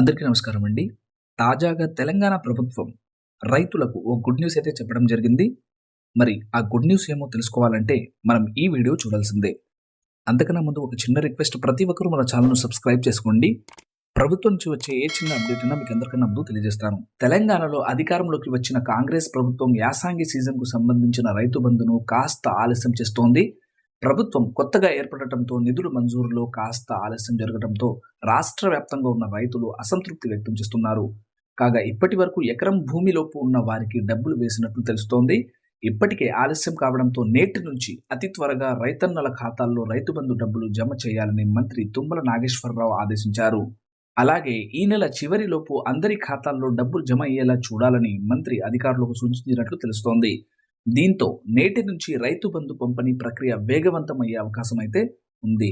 అందరికీ నమస్కారం అండి. తాజాగా తెలంగాణ ప్రభుత్వం రైతులకు ఓ గుడ్ న్యూస్ అయితే చెప్పడం జరిగింది. మరి ఆ గుడ్ న్యూస్ ఏమో తెలుసుకోవాలంటే మనం ఈ వీడియో చూడాల్సిందే. అంతకన్నా ముందు ఒక చిన్న రిక్వెస్ట్ ప్రతి ఒక్కరూ మన ఛానల్ను సబ్స్క్రైబ్ చేసుకోండి. ప్రభుత్వం నుంచి వచ్చే ఏ చిన్న అప్డేట్ అయినా మీకు అందరికన్నా ముందు తెలియజేస్తాను. తెలంగాణలో అధికారంలోకి వచ్చిన కాంగ్రెస్ ప్రభుత్వం యాసంగి సీజన్కు సంబంధించిన రైతు బంధును కాస్త ఆలస్యం చేస్తోంది. ప్రభుత్వం కొత్తగా ఏర్పడటంతో నిధుల మంజూరులో కాస్త ఆలస్యం జరగడంతో రాష్ట్ర వ్యాప్తంగా ఉన్న రైతులు అసంతృప్తి వ్యక్తం చేస్తున్నారు. కాగా ఇప్పటి వరకు ఎకరం భూమిలోపు ఉన్న వారికి డబ్బులు వేసినట్లు తెలుస్తోంది. ఇప్పటికే ఆలస్యం కావడంతో నేటి నుంచి అతి త్వరగా రైతన్నల ఖాతాల్లో రైతు బంధు డబ్బులు జమ చేయాలని మంత్రి తుమ్మల నాగేశ్వరరావు ఆదేశించారు. అలాగే ఈ నెల చివరిలోపు అందరి ఖాతాల్లో డబ్బులు జమ అయ్యేలా చూడాలని మంత్రి అధికారులకు సూచించినట్లు తెలుస్తోంది. దీంతో నేటి నుంచి రైతు బంధు పంపిణీ ప్రక్రియ వేగవంతమయ్యే అవకాశం అయితే ఉంది.